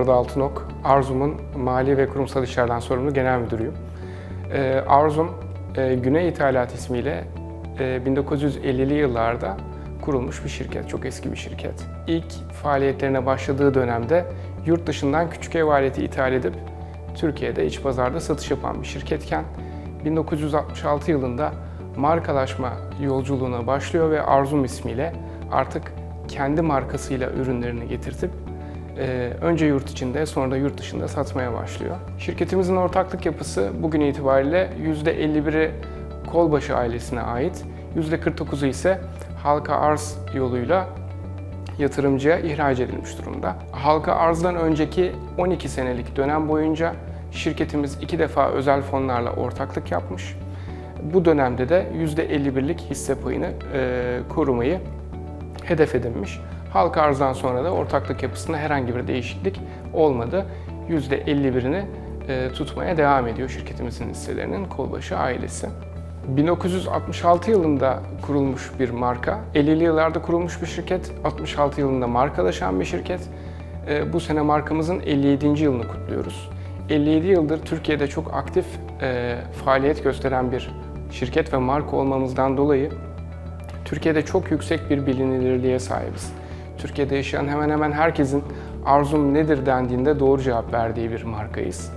Arda Altınok. Arzum'un mali ve kurumsal işlerden sorumlu genel müdürüyüm. Ee, Arzum, e, Güney İthalat ismiyle e, 1950'li yıllarda kurulmuş bir şirket, çok eski bir şirket. İlk faaliyetlerine başladığı dönemde yurt dışından küçük ev aleti ithal edip Türkiye'de iç pazarda satış yapan bir şirketken 1966 yılında markalaşma yolculuğuna başlıyor ve Arzum ismiyle artık kendi markasıyla ürünlerini getirtip e, önce yurt içinde sonra da yurt dışında satmaya başlıyor. Şirketimizin ortaklık yapısı bugün itibariyle %51'i Kolbaşı ailesine ait, %49'u ise halka arz yoluyla yatırımcıya ihraç edilmiş durumda. Halka arzdan önceki 12 senelik dönem boyunca şirketimiz iki defa özel fonlarla ortaklık yapmış. Bu dönemde de %51'lik hisse payını e, korumayı hedef edinmiş. Halka arzdan sonra da ortaklık yapısında herhangi bir değişiklik olmadı. %51'ini e, tutmaya devam ediyor şirketimizin hisselerinin Kolbaşı ailesi. 1966 yılında kurulmuş bir marka, 50'li yıllarda kurulmuş bir şirket, 66 yılında markalaşan bir şirket. E, Bu sene markamızın 57. yılını kutluyoruz. 57 yıldır Türkiye'de çok aktif e, faaliyet gösteren bir şirket ve marka olmamızdan dolayı Türkiye'de çok yüksek bir bilinirliğe sahibiz. Türkiye'de yaşayan hemen hemen herkesin arzum nedir dendiğinde doğru cevap verdiği bir markayız.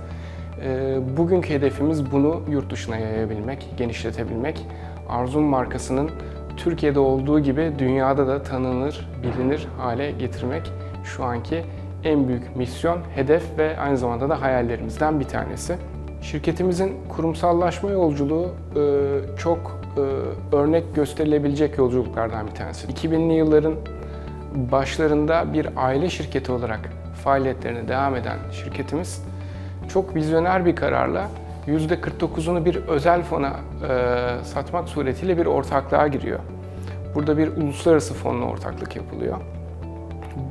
Ee, Bugünkü hedefimiz bunu yurt dışına yayabilmek, genişletebilmek. Arzum markasının Türkiye'de olduğu gibi dünyada da tanınır, bilinir hale getirmek şu anki en büyük misyon, hedef ve aynı zamanda da hayallerimizden bir tanesi. Şirketimizin kurumsallaşma yolculuğu e, çok e, örnek gösterilebilecek yolculuklardan bir tanesi. 2000'li yılların başlarında bir aile şirketi olarak faaliyetlerine devam eden şirketimiz çok vizyoner bir kararla %49'unu bir özel fona e, satmak suretiyle bir ortaklığa giriyor. Burada bir uluslararası fonla ortaklık yapılıyor.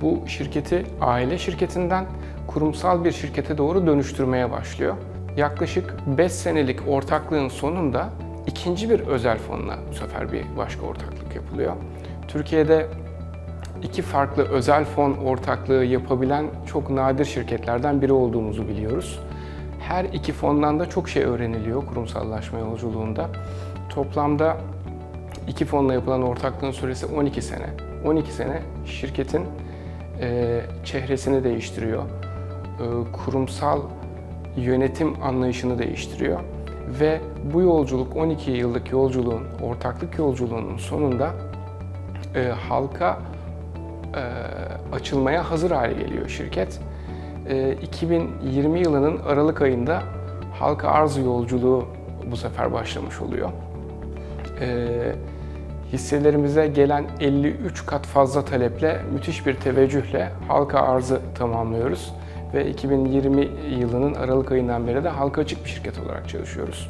Bu şirketi aile şirketinden kurumsal bir şirkete doğru dönüştürmeye başlıyor. Yaklaşık 5 senelik ortaklığın sonunda ikinci bir özel fonla bu sefer bir başka ortaklık yapılıyor. Türkiye'de iki farklı özel fon ortaklığı yapabilen çok nadir şirketlerden biri olduğumuzu biliyoruz. Her iki fondan da çok şey öğreniliyor kurumsallaşma yolculuğunda. Toplamda iki fonla yapılan ortaklığın süresi 12 sene. 12 sene şirketin e, çehresini değiştiriyor. E, kurumsal yönetim anlayışını değiştiriyor. Ve bu yolculuk 12 yıllık yolculuğun, ortaklık yolculuğunun sonunda e, halka açılmaya hazır hale geliyor şirket. E, 2020 yılının Aralık ayında halka arz yolculuğu bu sefer başlamış oluyor. E, hisselerimize gelen 53 kat fazla taleple müthiş bir teveccühle halka arzı tamamlıyoruz ve 2020 yılının Aralık ayından beri de halka açık bir şirket olarak çalışıyoruz.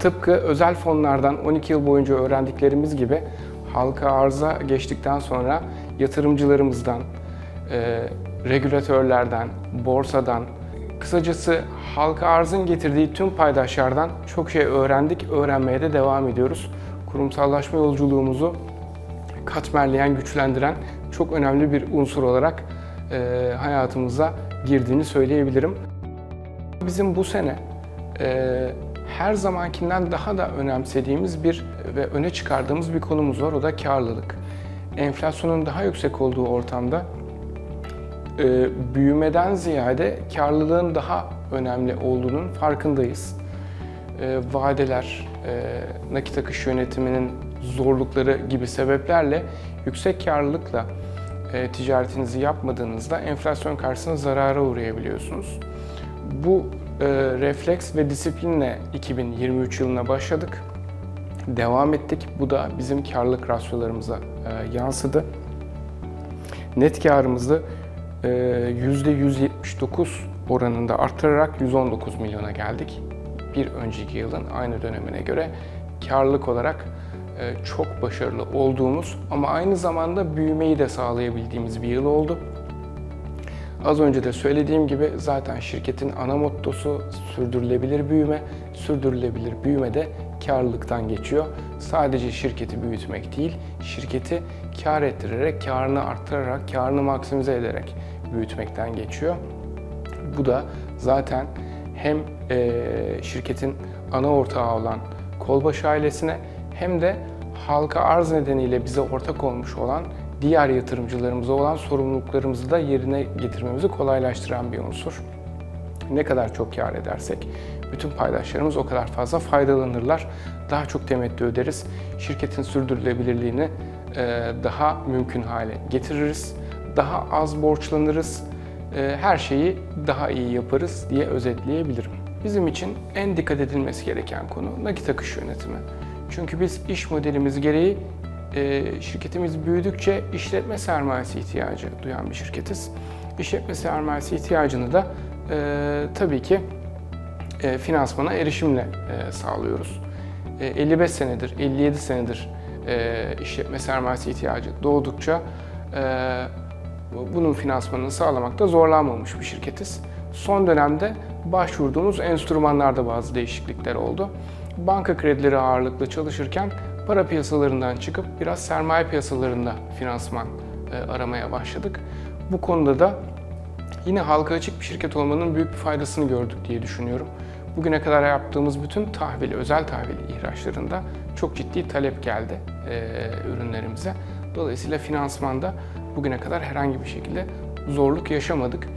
Tıpkı özel fonlardan 12 yıl boyunca öğrendiklerimiz gibi halka arza geçtikten sonra yatırımcılarımızdan, e, regülatörlerden, borsadan, kısacası halka arzın getirdiği tüm paydaşlardan çok şey öğrendik, öğrenmeye de devam ediyoruz. Kurumsallaşma yolculuğumuzu katmerleyen, güçlendiren çok önemli bir unsur olarak e, hayatımıza girdiğini söyleyebilirim. Bizim bu sene e, her zamankinden daha da önemsediğimiz bir ve öne çıkardığımız bir konumuz var. O da karlılık. Enflasyonun daha yüksek olduğu ortamda e, büyümeden ziyade karlılığın daha önemli olduğunun farkındayız. E, vadeler, e, nakit akış yönetiminin zorlukları gibi sebeplerle yüksek karlılıkla e, ticaretinizi yapmadığınızda enflasyon karşısında zarara uğrayabiliyorsunuz. Bu e, refleks ve disiplinle 2023 yılına başladık. Devam ettik. Bu da bizim karlılık rasyolarımıza e, yansıdı. Net karımızı e, %179 oranında arttırarak 119 milyona geldik. Bir önceki yılın aynı dönemine göre karlılık olarak e, çok başarılı olduğumuz ama aynı zamanda büyümeyi de sağlayabildiğimiz bir yıl oldu. Az önce de söylediğim gibi zaten şirketin ana mottosu sürdürülebilir büyüme. Sürdürülebilir büyüme de karlılıktan geçiyor. Sadece şirketi büyütmek değil, şirketi kar ettirerek, karını arttırarak, karını maksimize ederek büyütmekten geçiyor. Bu da zaten hem e, şirketin ana ortağı olan Kolbaşı ailesine hem de halka arz nedeniyle bize ortak olmuş olan diğer yatırımcılarımıza olan sorumluluklarımızı da yerine getirmemizi kolaylaştıran bir unsur. Ne kadar çok kar edersek bütün paydaşlarımız o kadar fazla faydalanırlar. Daha çok temettü öderiz. Şirketin sürdürülebilirliğini e, daha mümkün hale getiririz. Daha az borçlanırız. E, Her şeyi daha iyi yaparız diye özetleyebilirim. Bizim için en dikkat edilmesi gereken konu nakit akış yönetimi. Çünkü biz iş modelimiz gereği e, şirketimiz büyüdükçe işletme sermayesi ihtiyacı duyan bir şirketiz. İşletme sermayesi ihtiyacını da e, tabii ki e, finansmana erişimle e, sağlıyoruz. E, 55 senedir, 57 senedir e, işletme sermayesi ihtiyacı doğdukça e, bunun finansmanını sağlamakta zorlanmamış bir şirketiz. Son dönemde başvurduğumuz enstrümanlarda bazı değişiklikler oldu. Banka kredileri ağırlıklı çalışırken para piyasalarından çıkıp biraz sermaye piyasalarında finansman e, aramaya başladık. Bu konuda da yine halka açık bir şirket olmanın büyük bir faydasını gördük diye düşünüyorum. Bugüne kadar yaptığımız bütün tahvil, özel tahvil ihraçlarında çok ciddi talep geldi e, ürünlerimize. Dolayısıyla finansmanda bugüne kadar herhangi bir şekilde zorluk yaşamadık.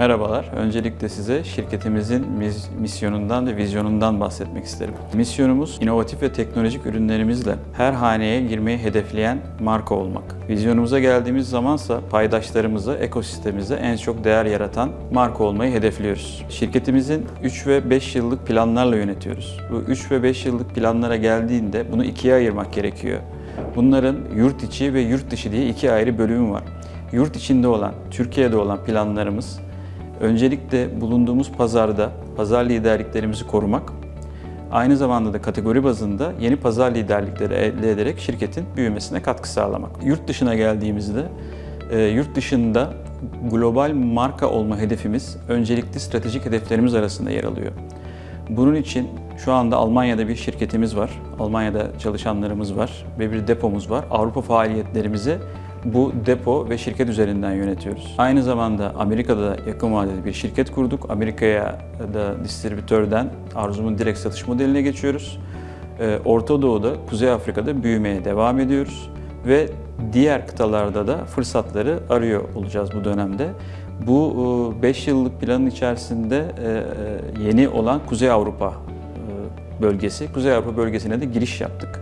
Merhabalar. Öncelikle size şirketimizin mis- misyonundan ve vizyonundan bahsetmek isterim. Misyonumuz inovatif ve teknolojik ürünlerimizle her haneye girmeyi hedefleyen marka olmak. Vizyonumuza geldiğimiz zamansa paydaşlarımıza, ekosistemimize en çok değer yaratan marka olmayı hedefliyoruz. Şirketimizin 3 ve 5 yıllık planlarla yönetiyoruz. Bu 3 ve 5 yıllık planlara geldiğinde bunu ikiye ayırmak gerekiyor. Bunların yurt içi ve yurt dışı diye iki ayrı bölümü var. Yurt içinde olan, Türkiye'de olan planlarımız öncelikle bulunduğumuz pazarda pazar liderliklerimizi korumak, aynı zamanda da kategori bazında yeni pazar liderlikleri elde ederek şirketin büyümesine katkı sağlamak. Yurt dışına geldiğimizde e, yurt dışında global marka olma hedefimiz öncelikli stratejik hedeflerimiz arasında yer alıyor. Bunun için şu anda Almanya'da bir şirketimiz var. Almanya'da çalışanlarımız var ve bir depomuz var. Avrupa faaliyetlerimizi bu depo ve şirket üzerinden yönetiyoruz. Aynı zamanda Amerika'da da yakın vadede bir şirket kurduk. Amerika'ya da distribütörden Arzum'un direkt satış modeline geçiyoruz. Ee, Orta Doğu'da, Kuzey Afrika'da büyümeye devam ediyoruz ve diğer kıtalarda da fırsatları arıyor olacağız bu dönemde. Bu 5 yıllık planın içerisinde e, yeni olan Kuzey Avrupa e, bölgesi. Kuzey Avrupa bölgesine de giriş yaptık.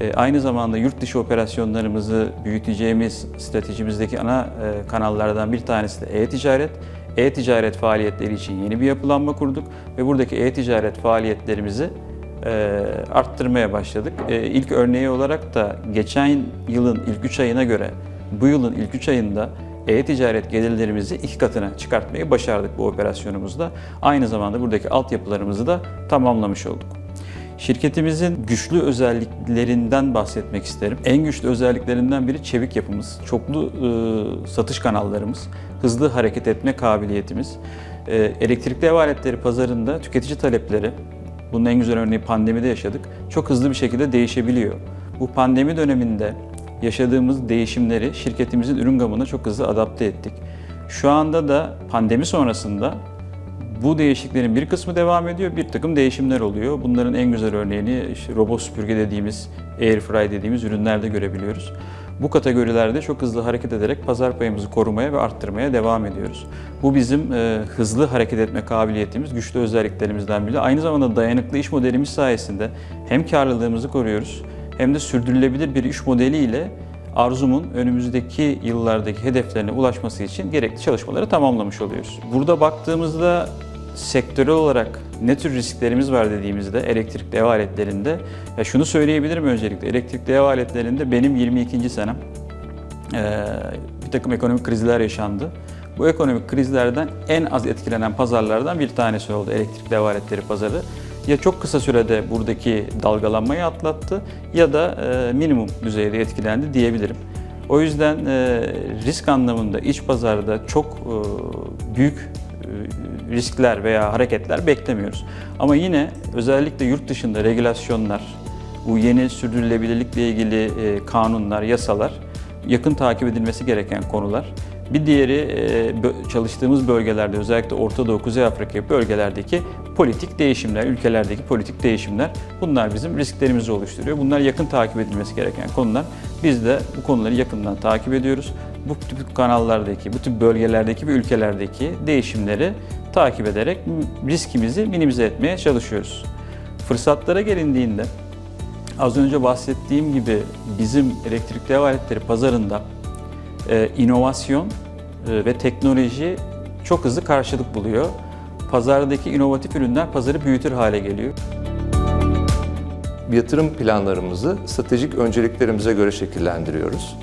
E, Aynı zamanda yurt dışı operasyonlarımızı büyüteceğimiz stratejimizdeki ana e, kanallardan bir tanesi de e-ticaret. E-ticaret faaliyetleri için yeni bir yapılanma kurduk ve buradaki e-ticaret faaliyetlerimizi e, arttırmaya başladık. İlk örneği olarak da geçen yılın ilk 3 ayına göre bu yılın ilk 3 ayında e-ticaret gelirlerimizi iki katına çıkartmayı başardık bu operasyonumuzda. Aynı zamanda buradaki altyapılarımızı da tamamlamış olduk. Şirketimizin güçlü özelliklerinden bahsetmek isterim. En güçlü özelliklerinden biri çevik yapımız, çoklu e, satış kanallarımız, hızlı hareket etme kabiliyetimiz. E, elektrikli ev aletleri pazarında tüketici talepleri, bunun en güzel örneği pandemide yaşadık, çok hızlı bir şekilde değişebiliyor. Bu pandemi döneminde yaşadığımız değişimleri şirketimizin ürün gamına çok hızlı adapte ettik. Şu anda da pandemi sonrasında bu değişikliklerin bir kısmı devam ediyor, bir takım değişimler oluyor. Bunların en güzel örneğini işte robot süpürge dediğimiz, airfry dediğimiz ürünlerde görebiliyoruz. Bu kategorilerde çok hızlı hareket ederek pazar payımızı korumaya ve arttırmaya devam ediyoruz. Bu bizim e, hızlı hareket etme kabiliyetimiz, güçlü özelliklerimizden biri. Aynı zamanda dayanıklı iş modelimiz sayesinde hem karlılığımızı koruyoruz hem de sürdürülebilir bir iş modeliyle Arzum'un önümüzdeki yıllardaki hedeflerine ulaşması için gerekli çalışmaları tamamlamış oluyoruz. Burada baktığımızda sektörel olarak ne tür risklerimiz var dediğimizde elektrikli ev aletlerinde ya şunu söyleyebilirim öncelikle elektrikli ev aletlerinde benim 22. senem eee, bir takım ekonomik krizler yaşandı. Bu ekonomik krizlerden en az etkilenen pazarlardan bir tanesi oldu elektrikli ev aletleri pazarı. Ya çok kısa sürede buradaki dalgalanmayı atlattı ya da e, minimum düzeyde etkilendi diyebilirim. O yüzden e, risk anlamında iç pazarda çok e, büyük e, riskler veya hareketler beklemiyoruz. Ama yine özellikle yurt dışında regülasyonlar, bu yeni sürdürülebilirlikle ilgili e, kanunlar, yasalar yakın takip edilmesi gereken konular Bir diğeri e, çalıştığımız bölgelerde özellikle Orta Doğu, Kuzey Afrika bölgelerdeki politik değişimler, ülkelerdeki politik değişimler bunlar bizim risklerimizi oluşturuyor. Bunlar yakın takip edilmesi gereken konular. Biz de bu konuları yakından takip ediyoruz. Bu tip kanallardaki, bu tip bölgelerdeki ve ülkelerdeki değişimleri takip ederek riskimizi minimize etmeye çalışıyoruz. Fırsatlara gelindiğinde az önce bahsettiğim gibi bizim elektrikli ev aletleri pazarında e, inovasyon e, ve teknoloji çok hızlı karşılık buluyor. Pazardaki inovatif ürünler pazarı büyütür hale geliyor. yatırım planlarımızı stratejik önceliklerimize göre şekillendiriyoruz.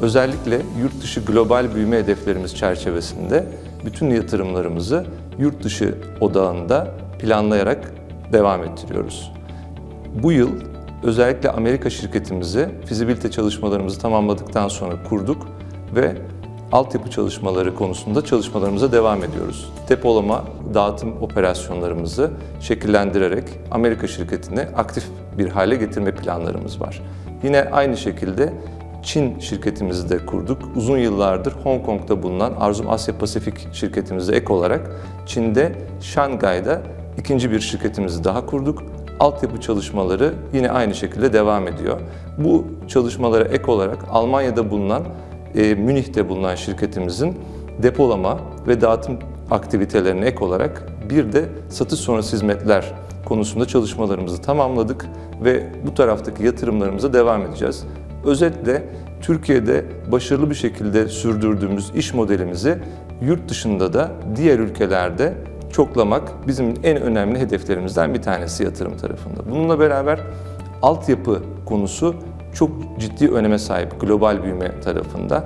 Özellikle yurt dışı global büyüme hedeflerimiz çerçevesinde bütün yatırımlarımızı yurt dışı odağında planlayarak devam ettiriyoruz. Bu yıl özellikle Amerika şirketimizi fizibilite çalışmalarımızı tamamladıktan sonra kurduk ve altyapı çalışmaları konusunda çalışmalarımıza devam ediyoruz. Depolama, dağıtım operasyonlarımızı şekillendirerek Amerika şirketini aktif bir hale getirme planlarımız var. Yine aynı şekilde Çin şirketimizi de kurduk. Uzun yıllardır Hong Kong'da bulunan Arzum Asya Pasifik şirketimize ek olarak Çin'de Şangay'da ikinci bir şirketimizi daha kurduk. Altyapı çalışmaları yine aynı şekilde devam ediyor. Bu çalışmalara ek olarak Almanya'da bulunan e, Münih'te bulunan şirketimizin depolama ve dağıtım aktivitelerine ek olarak bir de satış sonrası hizmetler konusunda çalışmalarımızı tamamladık ve bu taraftaki yatırımlarımıza devam edeceğiz. Özetle Türkiye'de başarılı bir şekilde sürdürdüğümüz iş modelimizi yurt dışında da diğer ülkelerde çoklamak bizim en önemli hedeflerimizden bir tanesi yatırım tarafında. Bununla beraber altyapı konusu çok ciddi öneme sahip global büyüme tarafında.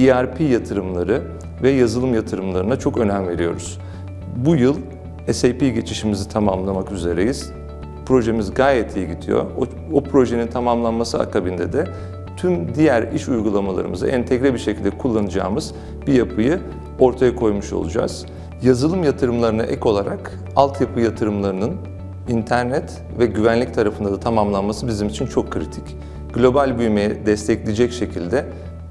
ERP yatırımları ve yazılım yatırımlarına çok önem veriyoruz. Bu yıl SAP geçişimizi tamamlamak üzereyiz. Projemiz gayet iyi gidiyor. O, o projenin tamamlanması akabinde de tüm diğer iş uygulamalarımızı entegre bir şekilde kullanacağımız bir yapıyı ortaya koymuş olacağız. Yazılım yatırımlarına ek olarak altyapı yatırımlarının internet ve güvenlik tarafında da tamamlanması bizim için çok kritik. Global büyümeyi destekleyecek şekilde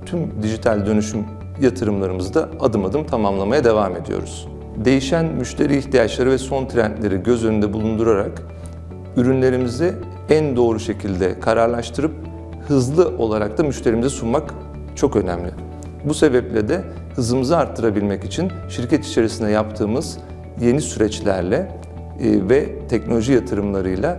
tüm dijital dönüşüm yatırımlarımızı da adım adım tamamlamaya devam ediyoruz. Değişen müşteri ihtiyaçları ve son trendleri göz önünde bulundurarak ürünlerimizi en doğru şekilde kararlaştırıp hızlı olarak da müşterimize sunmak çok önemli. Bu sebeple de hızımızı arttırabilmek için şirket içerisinde yaptığımız yeni süreçlerle e, ve teknoloji yatırımlarıyla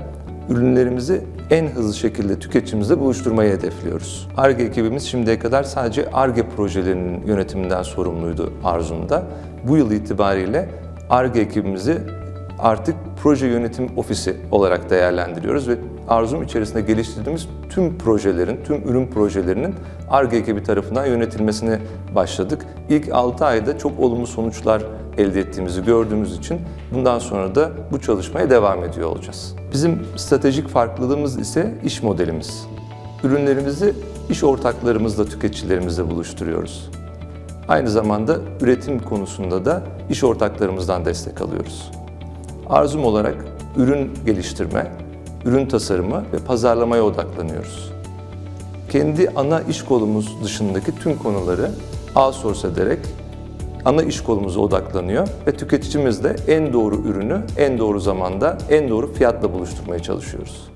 ürünlerimizi en hızlı şekilde tüketicimizle buluşturmayı hedefliyoruz. ARGE ekibimiz şimdiye kadar sadece ARGE projelerinin yönetiminden sorumluydu Arzum'da. Bu yıl itibariyle ARGE ekibimizi artık proje yönetim ofisi olarak değerlendiriyoruz ve Arzum içerisinde geliştirdiğimiz tüm projelerin, tüm ürün projelerinin ARGE ekibi tarafından yönetilmesine başladık. İlk 6 ayda çok olumlu sonuçlar elde ettiğimizi gördüğümüz için bundan sonra da bu çalışmaya devam ediyor olacağız. Bizim stratejik farklılığımız ise iş modelimiz. Ürünlerimizi iş ortaklarımızla, tüketicilerimizle buluşturuyoruz. Aynı zamanda üretim konusunda da iş ortaklarımızdan destek alıyoruz. Arzum olarak ürün geliştirme, ürün tasarımı ve pazarlamaya odaklanıyoruz. Kendi ana iş kolumuz dışındaki tüm konuları outsource ederek ana iş kolumuza odaklanıyor ve tüketicimiz de en doğru ürünü en doğru zamanda en doğru fiyatla buluşturmaya çalışıyoruz.